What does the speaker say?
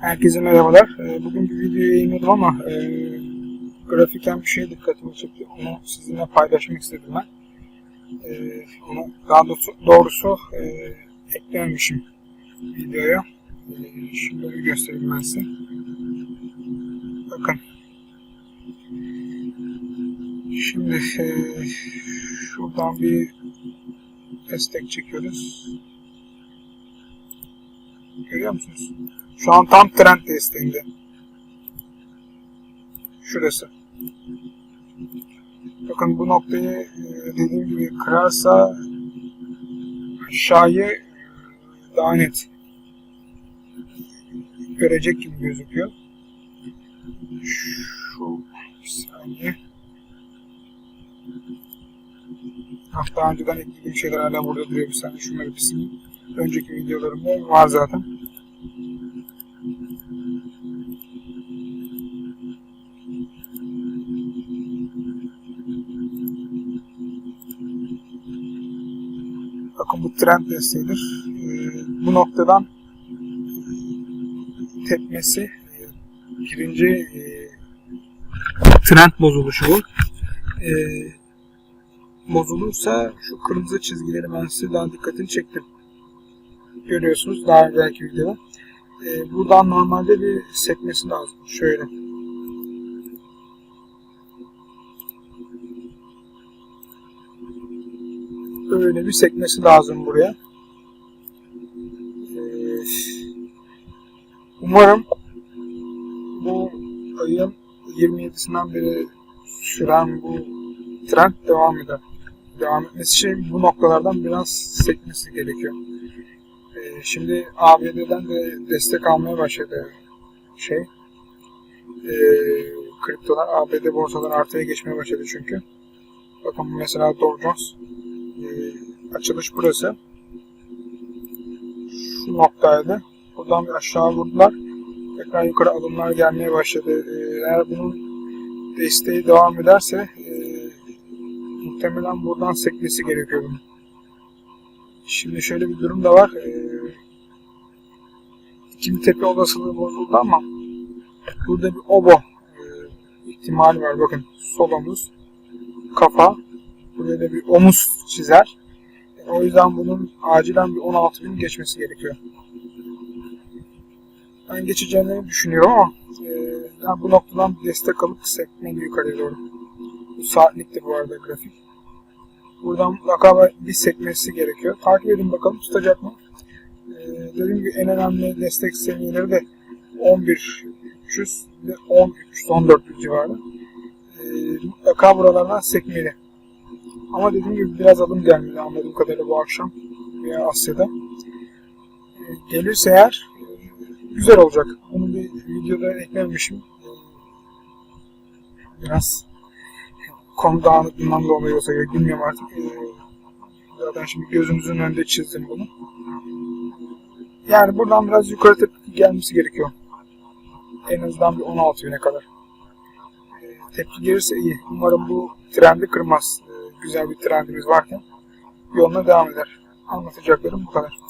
Herkese merhabalar. Ee, Bugün bir video yayınladım ama e, grafiken bir şeye dikkatimi çekti. Onu sizinle paylaşmak istedim ben. E, onu daha doğrusu, doğrusu e, eklememişim videoya. E, şimdi onu göstereyim ben size. Bakın. Şimdi e, şuradan bir destek çekiyoruz. Görüyor musunuz? Şu an tam trend desteğinde. Şurası. Bakın bu noktayı e, dediğim gibi kırarsa aşağıyı daha net görecek gibi gözüküyor. Şu bir saniye. Ah, daha önceden eklediğim şeyler hala burada duruyor bir saniye. Şunları bir sileyim. Önceki videolarımda var zaten. Bu trend desteğidir. Ee, bu noktadan tepmesi e, birinci e, trend bozuluşu bu. Bozulursa şu kırmızı çizgileri ben size daha dikkatini çektim. Görüyorsunuz daha önceki videoda. Buradan normalde bir sekmesi lazım. Şöyle. Böyle bir sekmesi lazım buraya. Ee, umarım bu ayın 27'sinden beri süren bu trend devam eder. Devam etmesi için bu noktalardan biraz sekmesi gerekiyor. Ee, şimdi ABD'den de destek almaya başladı şey. Ee, kriptolar ABD borsadan artıya geçmeye başladı çünkü. Bakın mesela Dow Jones açılış burası. Şu noktaydı. Buradan bir aşağı vurdular. Tekrar yukarı adımlar gelmeye başladı. Ee, eğer bunun desteği devam ederse e, muhtemelen buradan sekmesi gerekiyor. Şimdi şöyle bir durum da var. Ee, ikinci tepe olasılığı bozuldu ama burada bir obo e, ihtimali var. Bakın sol omuz, kafa, Buraya da bir omuz çizer. O yüzden bunun acilen bir 16 bin geçmesi gerekiyor. Ben geçeceğini düşünüyorum ama e, yani bu noktadan bir destek alıp sekmeli yukarıya doğru. Bu saatlikti bu arada grafik. Buradan mutlaka bir sekmesi gerekiyor. Takip edin bakalım tutacak mı? E, dediğim gibi en önemli destek seviyeleri de 11 300 ve 13 14 civarı. E, mutlaka buralardan sekmeli. Ama dediğim gibi biraz adım gelmedi anladığım kadarıyla bu akşam veya Asya'da. E, gelirse eğer güzel olacak. Bunu bir videoda eklememişim. E, biraz konu dağınıklığından dolayı olsa gerek bilmiyorum artık. E, zaten şimdi gözümüzün önünde çizdim bunu. Yani buradan biraz yukarı tepki gelmesi gerekiyor. En azından bir 16 bine kadar. Tepki gelirse iyi. Umarım bu trendi kırmaz güzel bir trendimiz varken yoluna devam eder. Anlatacaklarım bu kadar.